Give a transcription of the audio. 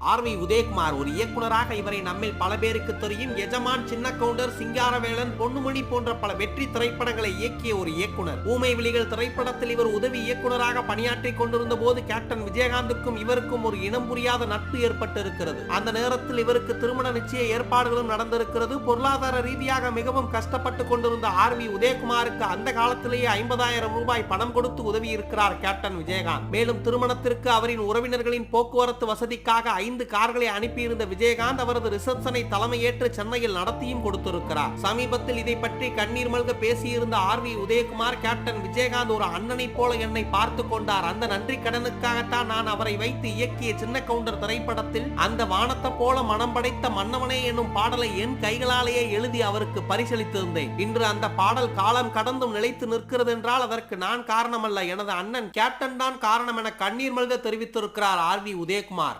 R V Udhayakumar ஒரு இயக்குனராக இவரை நம்மில் பல பேருக்கு தெரியும். எஜமான் சின்ன கவுண்டர் சிங்காரவேலன் பொன்னுமணி போன்ற பல வெற்றி திரைப்படங்களை இயக்கிய ஒரு இயக்குனர். ஊமை விழிகள் திரைப்படத்தில் இவர் உதவி இயக்குனராக பணியாற்றி கொண்டிருந்த போது கேப்டன் விஜயகாந்துக்கும் இவருக்கும் ஒரு இனம் புரியாத நட்பு ஏற்பட்டிருக்கிறது. அந்த நேரத்தில் இவருக்கு திருமண நிச்சய ஏற்பாடுகளும் நடந்திருக்கிறது. பொருளாதார ரீதியாக மிகவும் கஷ்டப்பட்டு கொண்டிருந்த ஆர் வி உதயகுமாருக்கு அந்த காலத்திலேயே ஐம்பதாயிரம் ரூபாய் பணம் கொடுத்து உதவி இருக்கிறார் கேப்டன் விஜயகாந்த். மேலும் திருமணத்திற்கு அவரின் உறவினர்களின் போக்குவரத்து வசதிக்காக ஐந்து கார்களை அனுப்பியிருந்த விஜயகாந்த் அவரது ரிசப்ஷனை தலைமையேற்று சென்னையில் நடத்தியும் கொடுத்திருக்கிறார். சமீபத்தில் இதை பற்றி கண்ணீர் மல்க பேசியிருந்த R V Udhayakumar captain Vijayakanth ஒரு அண்ணனைப் போல என்னை பார்த்து கொண்டார். அந்த நன்றி கடனுக்காகத்தான் நான் அவரை வைத்து இயக்கிய சின்ன கவுண்டர் திரைப்படத்தில் அந்த வானத்தை போல மனம் படைத்த மன்னவனே என்னும் பாடலை என் கைகளாலேயே எழுதி அவருக்கு பரிசளித்திருந்தேன். இன்று அந்த பாடல் காலம் கடந்தும் நிலைத்து நிற்கிறது என்றால் அதற்கு நான் காரணமல்ல. எனது அண்ணன் கேப்டன் தான் காரணம் என கண்ணீர் மல்க தெரிவித்திருக்கிறார் ஆர் வி உதயகுமார்.